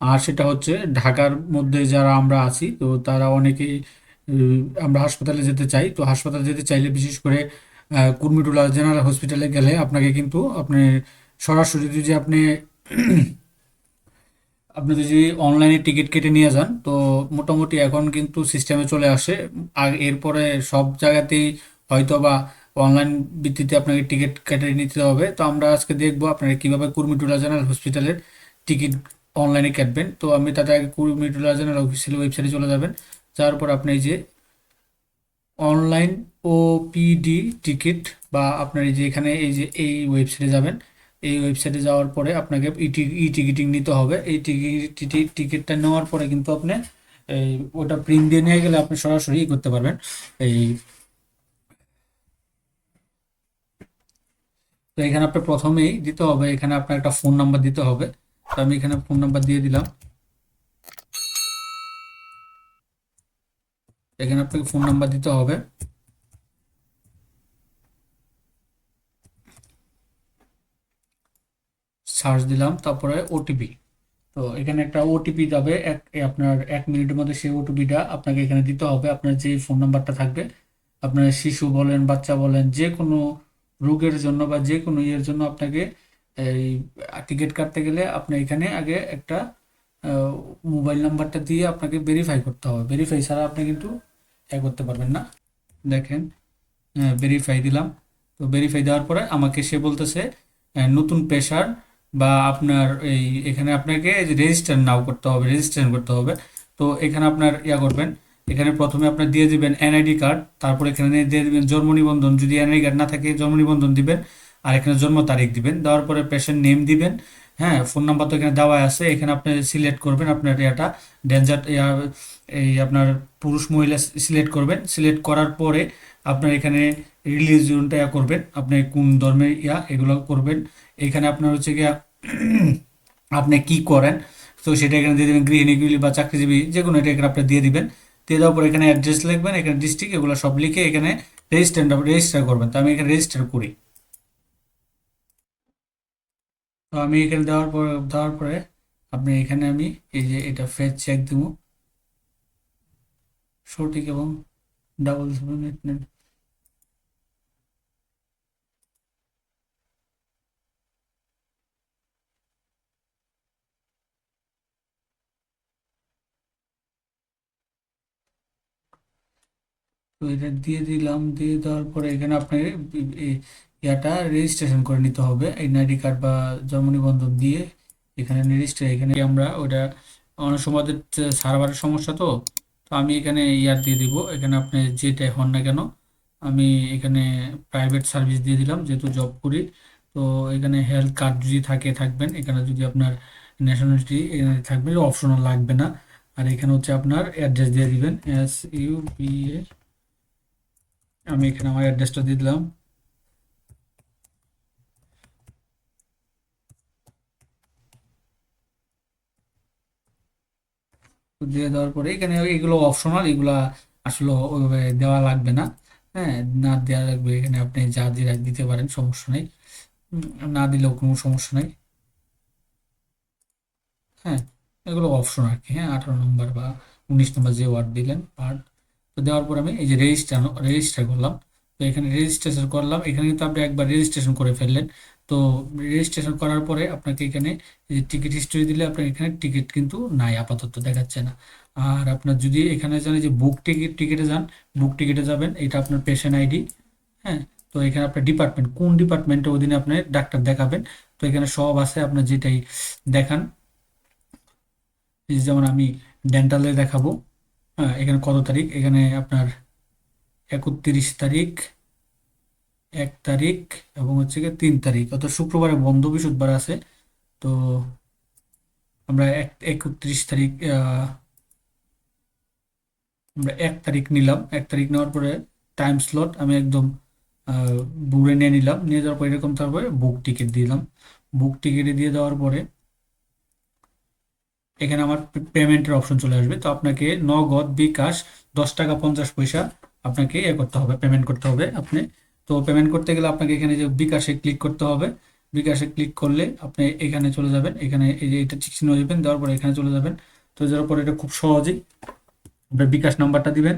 আর সেটা হচ্ছে ঢাকার মধ্যে যারা আমরা আছি, তো তারা অনেকেই আমরা হাসপাতালে যেতে চাই। তো হাসপাতালে যেতে চাইলে বিশেষ করে কুর্মিটোলা জেনারেল হসপিটালে গেলে আপনাকে কিন্তু আপনি সরাসরি যদি আপনি আপনি যদি অনলাইনে টিকিট কেটে নিয়ে যান, তো মোটামুটি এখন কিন্তু সিস্টেমে চলে আসে। আর এরপরে সব জায়গাতেই হয়তো বা অনলাইন ভিত্তিতে আপনাকে টিকিট কেটে নিতে হবে। তো আমরা আজকে দেখব আপনারা কীভাবে কুর্মিটোলা জেনারেল হসপিটালের টিকিট অনলাইনে কাটবেন। তো আমি তাতে আগে কুর্মিটোলা জেনারেল অফিসিয়াল ওয়েবসাইটে চলে যাবেন। যাওয়ার পর আপনি এই যে অনলাইন ওপিডি টিকিট বা আপনার এই যে এখানে এই যে এই ওয়েবসাইটে যাবেন। এই ওয়েবসাইটে যাওয়ার পরে আপনাকে ই টিকিটিং নিতে হবে। এই টিকিট টিকিটটা নেওয়ার পরে কিন্তু আপনি এই ওটা প্রিন্ট দিয়ে নিয়ে গেলে আপনি সরাসরি করতে পারবেন। এই তো এখানে আপনার প্রথমেই দিতে হবে। এখানে আপনার একটা ফোন নাম্বার দিতে হবে। আমি এখানে ফোন নাম্বার দিয়ে দিলাম। এখানে আপনাকে ফোন নাম্বার দিতে হবে। সার্চ দিলাম, তারপরে ওটিপি তো এখানে একটা ওটিপি যাবে, এক আপনার এক মিনিটের মধ্যে সেই ওটিপিটা আপনাকে এখানে দিতে হবে। আপনার যে ফোন নাম্বারটা থাকবে, আপনার শিশু বলেন, বাচ্চা বলেন যে কোনো রোগের জন্য বা যে কোনো ইয়ের জন্য আপনাকে এই টিকিট কাটতে গেলে আপনি এখানে আগে একটা মোবাইল নাম্বারটা দিয়ে আপনাকে ভেরিফাই করতে হবে। ভেরিফাই ছাড়া আপনি কিন্তু এ করতে পারবেন না। দেখেন ভেরিফাই দিলাম। তো ভেরিফাই দেওয়ার পরে আমাকে সে বলতেছে নতুন পেশার বা আপনার এই, এখানে আপনাকে রেজিস্টার নাও করতে হবে রেজিস্ট্রেশন করতে হবে। তো এখানে আপনার ইয়া করবেন, এখানে প্রথমে আপনার দিয়ে দিবেন এনআইডি কার্ড তারপর এখানে দিয়ে দিবেন জন্ম নিবন্ধন। যদি এনআইডি কার্ড না থাকে, জন্ম নিবন্ধন দিবেন। আর এখানে জন্ম তারিখ দিবেন, দেওয়ার পরে পেশেন্ট নেম দিবেন হ্যাঁ ফোন নাম্বার তো এখানে দেওয়া আছে, এখানে আপনি সিলেক্ট করবেন, আপনার ইয়াটা ডেঞ্জার এই আপনার পুরুষ মহিলা সিলেক্ট করবেন সিলেক্ট করার পরে আপনার এখানে রিলিজিয়নটা ইয়া করবেন, আপনি কোন ধর্মের ইয়া, এগুলো করবেন, এখানে আপনার হচ্ছে গিয়া আপনি কি করেন, তো সেটা এখানে দিয়ে দেবেন গৃহিণীগুলি বা চাকরিজীবী যে কোনো এটা এখানে আপনি দিয়ে দিবেন, দিয়ে দেওয়ার পর এখানে অ্যাড্রেস লিখবেন, এখানে ডিস্ট্রিক্ট এগুলো সব লিখে এখানে রেজিস্টার রেজিস্টার করবেন, তো আমি এখানে রেজিস্টার করি। তো আমি এখানে দেওয়ার পর, দেওয়ার পরে আপনি এখানে আমি এই যে এটা ফেস চেক দিব। সঠিক এবং ডাবল তো এটা দিয়ে দিলাম, দিয়ে দেওয়ার পরে এখানে আপনাকে এই ইয়াটা রেজিস্ট্রেশন করে নিতে হবে। এনআইডি কার্ড বা জন্ম নিবন্ধন দিয়ে এখানে রেজিস্টার এখানে আমরা ওটা অনেক সময় সার্ভারের সমস্যা তো তো আমি এখানে ইয়ার দিয়ে দিব। এখানে আপনি যেটাই হন না কেন, আমি এখানে প্রাইভেট সার্ভিস দিয়ে দিলাম, যেহেতু জব করি। তো এখানে হেলথ কার্ড যদি থাকে, থাকবেন। এখানে যদি আপনার ন্যাশনালিটি এখানে থাকবে অপশনাল লাগবে না। আর এখানে হচ্ছে আপনার অ্যাড্রেস দিয়ে দিবেন এস ইউ পি এ আমি এখানে আমার অ্যাড্রেসটা দিয়ে দিলাম। তো দিয়ে দেওয়ার পরে এখানে এগুলো অপশনাল এগুলা আসলে ওইভাবে দেওয়া লাগবে না। হ্যাঁ না দেওয়া লাগবে, এখানে আপনি যা দিয়ে দিতে পারেন, সমস্যা নেই। না দিলেও কোনো সমস্যা নেই। হ্যাঁ এগুলো অপশন আর কি। হ্যাঁ আঠারো নম্বর বা উনিশ নম্বর যে ওয়ার্ড দিলেন পার্ট তো দেওয়ার পর আমি এই যে রেজিস্টার রেজিস্টার করলাম। তো এখানে রেজিস্ট্রেশন করলাম। এখানে কিন্তু আপনি একবার রেজিস্ট্রেশন করে ফেললেন। তো রেজিস্ট্রেশন করার পরে আপনাকে এখানে টিকিট হিস্ট্রি দিলে আপনার এখানে টিকিট কিন্তু নাই, আপাতত দেখাচ্ছে না। আর আপনার যদি এখানে এই যে বুক টিকিট টিকিটে যান বুক টিকিটে যাবেন, এটা আপনার পেশেন্ট আইডি হ্যাঁ? তো এখানে আপনার ডিপার্টমেন্ট কোন ডিপার্টমেন্টের অধীনে আপনি ডাক্তার দেখাবেন, তো এখানে সব আছে আপনার যেটাই দেখান। যেমন আমি ডেন্টালে দেখাবো হ্যাঁ এখানে কত তারিখ? এখানে আপনার একত্রিশ তারিখ এক তারিখ এবং হচ্ছে গিয়ে তিন তারিখ। অর্থাৎ শুক্রবারে বন্ধ বৃহস্পতিবার আছে। তো আমরা এক, একত্রিশ তারিখ আমরা এক তারিখ নিলাম। এক তারিখ নেওয়ার পরে টাইম স্লট আমি একদম বুড়ে নিয়ে নিলাম। নিয়ে যাওয়ার পর এরকম তারপরে বুক টিকিট দিলাম। বুক টিকিটে দিয়ে দেওয়ার পরে এখানে আমার পেমেন্টের অপশন চলে আসবে। তো আপনাকে নগদ বিকাশ দশ টাকা পঞ্চাশ পয়সা আপনাকে এ করতে হবে পেমেন্ট করতে হবে। আপনি তো পেমেন্ট করতে গেলে আপনাকে এখানে যে বিকাশে ক্লিক করতে হবে। বিকাশে ক্লিক করলে আপনি এখানে চলে যাবেন। এখানে এই যে এটা চিহ্ন দিবেন, দেওয়ার পরে এখানে চলে যাবেন। তো যাওয়ার পরে এটা খুব সহজেই আপনার বিকাশ নাম্বারটা দিবেন।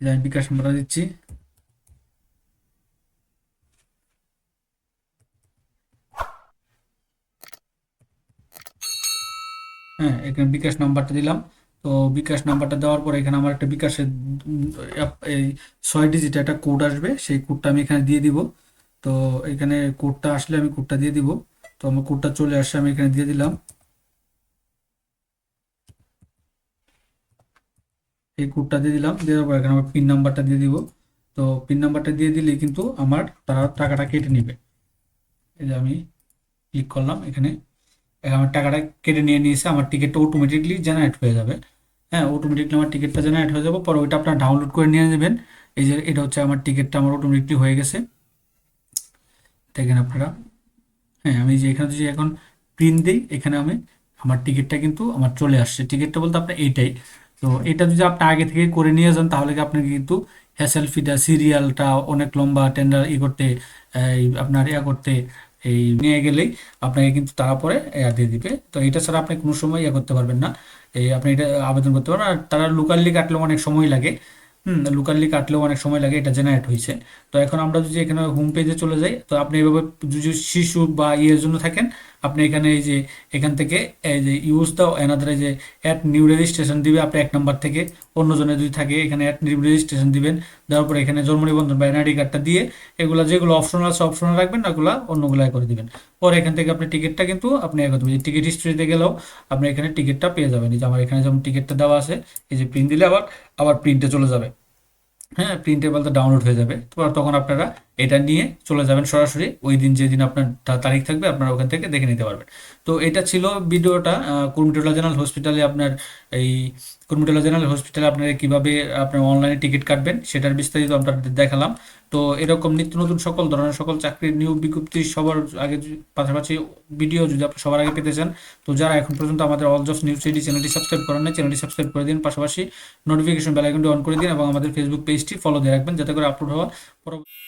আমি বিকাশ নাম্বারটা দিচ্ছি। হ্যাঁ এখানে বিকাশ নাম্বারটা দিলাম। তো বিকাশ নাম্বারটা দেওয়ার পর এখানে আমার একটা বিকাশের এই ছয় ডিজিট একটা কোড আসবে, সেই কোডটা আমি এখানে দিয়ে দিব। তো এখানে কোডটা আসলে আমি কোডটা দিয়ে দিব। তো আমার কোডটা চলে আসছে, আমি এখানে দিয়ে দিলাম। এই কোডটা দিয়ে দিলাম, দেওয়ার পর এখানে আমার পিন নাম্বারটা দিয়ে দিব। তো পিন নাম্বারটা দিয়ে দিলেই কিন্তু আমার তারা টাকাটা কেটে নেবে। এই যে আমি ক্লিক করলাম এখানে। আমার টাকাটা কেটে নিয়ে নিয়েছে, আমার টিকিটটা অটোমেটিকলি জেনারেট হয়ে যাবে। হ্যাঁ অটোমেটিকলি আমার টিকিটটা জেনারেট হয়ে যাবে। পরে ওইটা আপনার ডাউনলোড করে নিয়ে নেবেন। এই যে এটা হচ্ছে আমার টিকিটটা আমার অটোমেটিকলি হয়ে গেছে। দেখেন আপনারা। হ্যাঁ আমি যে এখানে যদি এখন প্রিন্ট দিই, এখানে আমি আমার টিকিটটা কিন্তু আমার চলে আসছে। টিকিটটা বলতে আপনার এইটাই। তো এটা যদি আপনি আগে থেকে করে নিয়ে যান, তাহলে আপনাকে কিন্তু হ্যাসেল ফিটা সিরিয়ালটা অনেক লম্বা টেন্ডার ই করতে, এই আপনার ইয়া করতে, এই নিয়ে গেলেই আপনাকে কিন্তু তারা পরে ইয়া দিয়ে দিবে। তো এটা ছাড়া আপনি কোনো সময় ইয়া করতে পারবেন না। এই আপনি এটা আবেদন করতে পারবেন। আর তারা লোকালি কাটলেও অনেক সময় লাগে। হুম লোকালি কাটলেও অনেক সময় লাগে, এটা জেনারেট হয়েছে। তো এখন আমরা যদি এখানে হোম পেজে চলে যাই, তো আপনি এভাবে যদি শিশু বা ইয়ের জন্য থাকেন আপনি এখানে এই যে, এখান থেকে, এই যে ইউজ দাও এনাদের যে অ্যাড নিউ রেজিস্ট্রেশন দিবে, আপনি এক নাম্বার থেকে অন্যজনের যদি থাকে, এখানে অ্যাড নিউ রেজিস্ট্রেশন দিবেন, দেওয়ার পরে এখানে জন্ম নিবন্ধন বা এনআইডি কার্ডটা দিয়ে এগুলো যেগুলো অপশনাল আছে অপশনাল রাখবেন, ওগুলো অন্যগুলো করে দিবেন। পরে এখান থেকে আপনি টিকিটটা কিন্তু আপনি এ করতে টিকিট হিস্ট্রিতে গেলেও আপনি এখানে টিকিটটা পেয়ে যাবেন। এই যে আমার এখানে যেমন টিকিটটা দেওয়া আছে, এই যে প্রিন্ট দিলে আবার আবার প্রিন্টে চলে যাবে। হ্যাঁ প্রিন্টেবলটা ডাউনলোড হয়ে যাবে। তো তখন আপনারা এটা নিয়ে চলে যাবেন সরাসরি। ওই দিন যেদিন আপনার তারিখ থাকবে, আপনারা ওখান থেকে দেখে নিতে পারবেন। তো এটা ছিল ভিডিওটা কুর্মিটোলা জেনারেল হসপিটালে আপনার এই কুর্মিটোলা জেনারেল হসপিটালে আপনারা কীভাবে আপনার অনলাইনে টিকিট কাটবেন, সেটার বিস্তারিত আপনাদের দেখালাম। তো এরকম নিত্য নতুন সকল ধরনের সকল চাকরির নিয়োগ বিজ্ঞপ্তি সবার আগে পাশাপাশি ভিডিও যদি আপনি সবার আগে পেতে চান, তো যারা এখন পর্যন্ত আমাদের অল জবস নিউজ সিডি চ্যানেলটি সাবস্ক্রাইব করেন না চ্যানেলটি সাবস্ক্রাইব করে দিন, পাশাপাশি নোটিফিকেশন বেল আইকনটি অন করে দিন এবং আমাদের ফেসবুক পেজটি ফলো দিয়ে রাখবেন, যাতে করে আপলোড হওয়া পরবর্তী